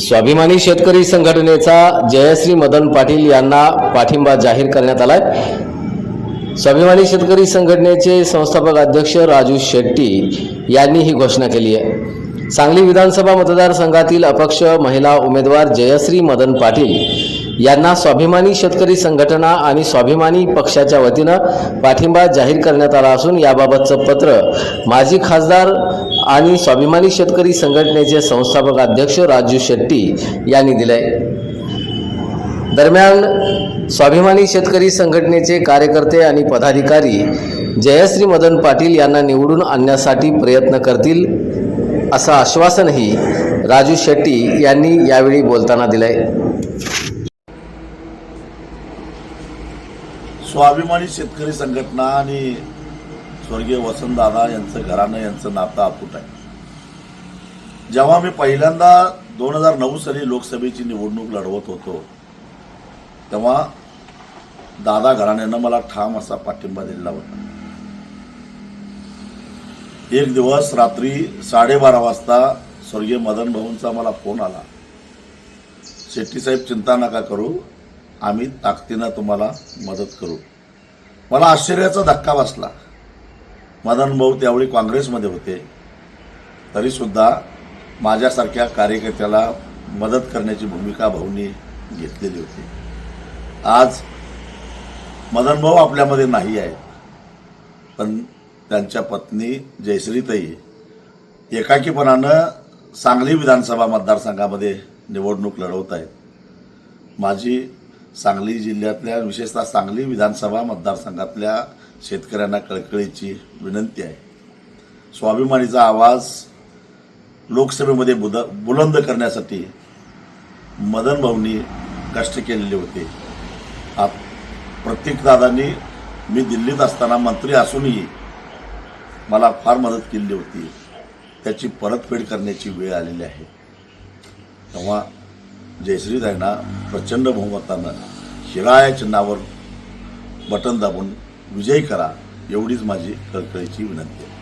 स्वाभिमानी शेतकरी संघटनेचा जयश्री मदन पाटील यांना पाठिंबा जाहीर करण्यात आलाय. स्वाभिमानी शेतकरी संघटनेचे संस्थापक अध्यक्ष राजू शेट्टी यांनी ही घोषणा केली आहे. सांगली विधानसभा मतदारसंघातील अपक्ष महिला उमेदवार जयश्री मदन पाटील यांना स्वाभिमानी शेतकरी संघटना आणि स्वाभिमानी पक्षाच्या वतीनं पाठिंबा जाहीर करण्यात आला असून याबाबतचं पत्र माजी खासदार आणि स्वाभिमानी शेतकरी संघटनेचे संस्थापक अध्यक्ष राजू शेट्टी यांनी दिलंय. दरम्यान स्वाभिमानी शेतकरी संघटनेचे कार्यकर्ते आणि पदाधिकारी जयश्री मदन पाटील यांना निवडून आणण्यासाठी प्रयत्न करतील असं आश्वासनही राजू शेट्टी यांनी यावेळी बोलताना दिलंय. स्वाभिमानी शेतकरी संघटना आणि स्वर्गीय वसंतदादा यांचं घराणं यांचं नातं अतूट आहे जेव्हा मी पहिल्यांदा दोन हजार नऊ साली लोकसभेची निवडणूक लढवत होतो तेव्हा दादा घराण्यानं मला ठाम असा पाठिंबा दिलेला होता. एक दिवस रात्री साडेबारा वाजता स्वर्गीय मदन भाऊंचा मला फोन आला. शेट्टी साहेब चिंता नका करू आम्ही ताकदीनं तुम्हाला मदत करू. मला आश्चर्याचा धक्का बसला. मदन भाऊ त्यावेळी काँग्रेसमध्ये होते. तरीसुद्धा माझ्यासारख्या कार्यकर्त्याला मदत करण्याची भूमिका भाऊंनी घेतलेली होती. आज मदन भाऊ आपल्यामध्ये नाही आहेत पण त्यांच्या पत्नी जयश्रीताई एकाकीपणानं सांगली विधानसभा मतदारसंघामध्ये निवडणूक लढवत आहेत माझी सांगली जिल्ह्यातल्या विशेषतः सांगली विधानसभा मतदारसंघातल्या शेतकऱ्यांना कळकळीची विनंती आहे. स्वाभिमानीचा आवाज लोकसभेमध्ये बुद बुलंद करण्यासाठी मदन भाऊंनी कष्ट केलेले होते. आप प्रत्येकदादांनी मी दिल्लीत असताना मंत्री असूनही मला फार मदत केली होती. त्याची परतफेड करण्याची वेळ आलेली आहे. तेव्हा जयश्रीताईंना प्रचंड बहुमतानं हिरा या चिन्हावर बटन दाबून विजयी करा एवढीच माझी कळकळीची विनंती आहे.